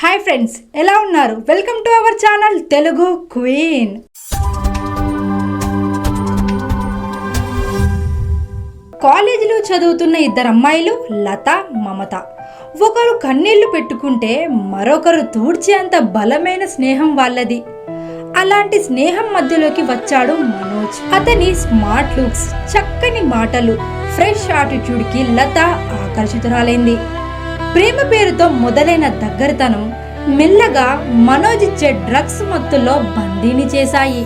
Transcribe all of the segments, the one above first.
Hi friends ఎలా ఉన్నారు? Welcome to our channel Telugu queen కాలేజీలో చదువుతున్న ఇద్దరు అమ్మాయిలు లత మమత. ఒకరు కన్నీళ్ళు పెట్టుకుంటే మరొకరు తూడ్చేంత బలమైన స్నేహం వాళ్ళది. అలాంటి స్నేహం మధ్యలోకి వచ్చాడు మనోజ్. అతని స్మార్ట్ లుక్స్ చక్కని మాటలు ఫ్రెష్ ఆటిట్యూడ్కి లత ఆకర్షితురాలైంది. ప్రేమ పేరుతో మొదలైన దగ్గరతనం మెల్లగా మనోజ్ ఇచ్చే డ్రగ్స్ మత్తులో బందీని చేశాయి.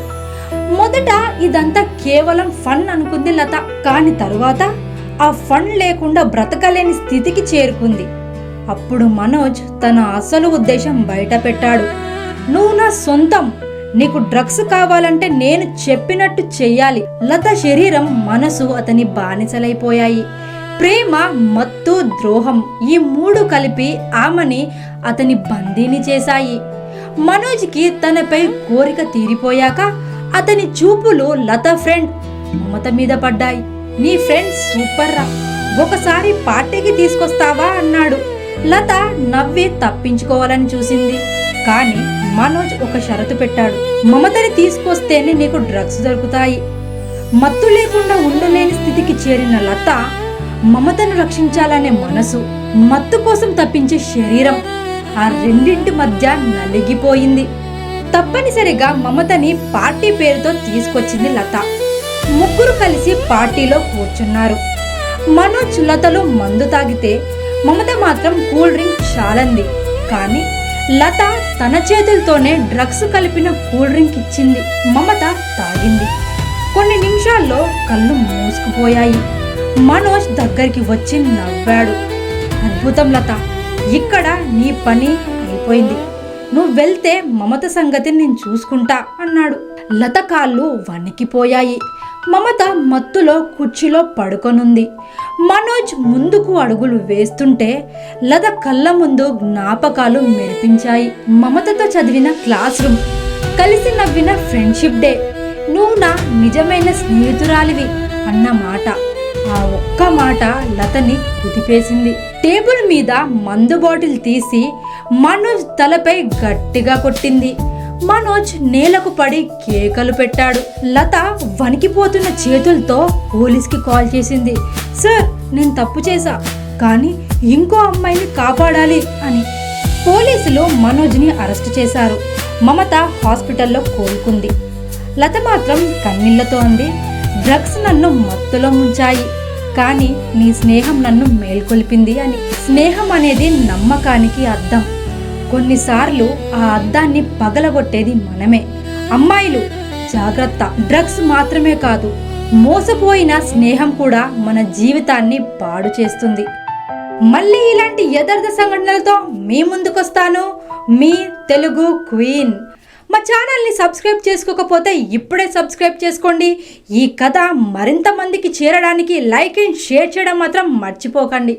మొదట ఇదంతా కేవలం ఫన్ అనుకుంది లత కాని తరువాత ఆ ఫన్ లేకుండా బ్రతకలేని స్థితికి చేరుకుంది. అప్పుడు మనోజ్ తన అసలు ఉద్దేశం బయట పెట్టాడు నువ్వు నా సొంతం నీకు డ్రగ్స్ కావాలంటే నేను చెప్పినట్టు చెయ్యాలి. లత శరీరం మనసు అతని బానిసలైపోయాయి. ప్రేమ మత్తు ద్రోహం ఈ మూడు కలిపి ఆమెని అతని బందీని చేశాయి. మనోజ్కి తనపై కోరిక తీరిపోయాక అతని చూపులు లత ఫ్రెండ్ మమత మీద పడ్డాయి. నీ ఫ్రెండ్ సూపర్ రా ఒకసారి పార్టీకి తీసుకొస్తావా? అన్నాడు. లత నవ్వి తప్పించుకోవాలని చూసింది. కానీ మనోజ్ ఒక షరతు పెట్టాడు. మమతని తీసుకొస్తేనే నీకు డ్రగ్స్ దొరుకుతాయి. మత్తు లేకుండా ఉండలేని స్థితికి చేరిన లత మమతను రక్షించాలనే మనసు మత్తు కోసం తప్పించే శరీరం ఆ రెండింటి మధ్య నలిగిపోయింది. తప్పనిసరిగా మమతని పార్టీ పేరుతో తీసుకొచ్చింది లత. ముగ్గురు కలిసి పార్టీలో కూర్చున్నారు. మనోజ్ లతలు మందు తాగితే మమత మాత్రం కూల్ డ్రింక్ చాలంది. కానీ లత తన చేతులతోనే డ్రగ్స్ కలిపిన కూల్ డ్రింక్ ఇచ్చింది. మమత తాగింది. కొన్ని నిమిషాల్లో కళ్ళు మూసుకుపోయాయి. మనోజ్ దగ్గరికి వచ్చి నవ్వాడు. అద్భుతం లత ఇక్కడ నీ పని అయిపోయింది. నువ్వు వెళ్తే మమత సంగతి నేను చూసుకుంటా అన్నాడు. లత కాళ్ళు వణికిపోయాయి. మమత మత్తులో కుర్చీలో పడుకొనుంది. మనోజ్ ముందుకు అడుగులు వేస్తుంటే లత కళ్ళ ముందు జ్ఞాపకాలు మెరిపించాయి. మమతతో చదివిన క్లాస్ రూమ్ కలిసి నవ్విన ఫ్రెండ్షిప్ డే. నువ్వు నా నిజమైన స్నేహితురాలివి అన్న మాట ఆ ఒక్క మాట లతని కుదిపేసింది. టేబుల్ మీద మందు బాటిల్ తీసి మనోజ్ తలపై గట్టిగా కొట్టింది. మనోజ్ నేలకు పడి కేకలు పెట్టాడు. లత వణికిపోతున్న చేతులతో పోలీస్కి కాల్ చేసింది. సార్ నేను తప్పు చేశా కానీ ఇంకో అమ్మాయిని కాపాడాలి అని. పోలీసులు మనోజ్ని అరెస్ట్ చేశారు. మమత హాస్పిటల్లో కోలుకుంది. లత మాత్రం కన్నీళ్ళతో అంది. డ్రగ్స్ నన్ను మత్తులో ముంచాయి. కానీ నీ స్నేహం నన్ను మేల్కొల్పింది అని. స్నేహం అనేది నమ్మకానికి అద్దం కొన్నిసార్లు ఆ అద్దాన్ని పగలగొట్టేది మనమే. అమ్మాయిలు జాగ్రత్త. డ్రగ్స్ మాత్రమే కాదు మోసపోయిన స్నేహం కూడా మన జీవితాన్ని పాడు చేస్తుంది. మళ్ళీ ఇలాంటి యథార్థ సంఘటనలతో మీ ముందుకొస్తాను. మీ తెలుగు క్వీన్. మా ఛానల్ని సబ్స్క్రైబ్ చేసుకోకపోతే ఇప్పుడే సబ్స్క్రైబ్ చేసుకోండి. ఈ కథ మరింత మందికి చేరడానికి లైక్ అండ్ షేర్ చేయడం మాత్రం మర్చిపోకండి.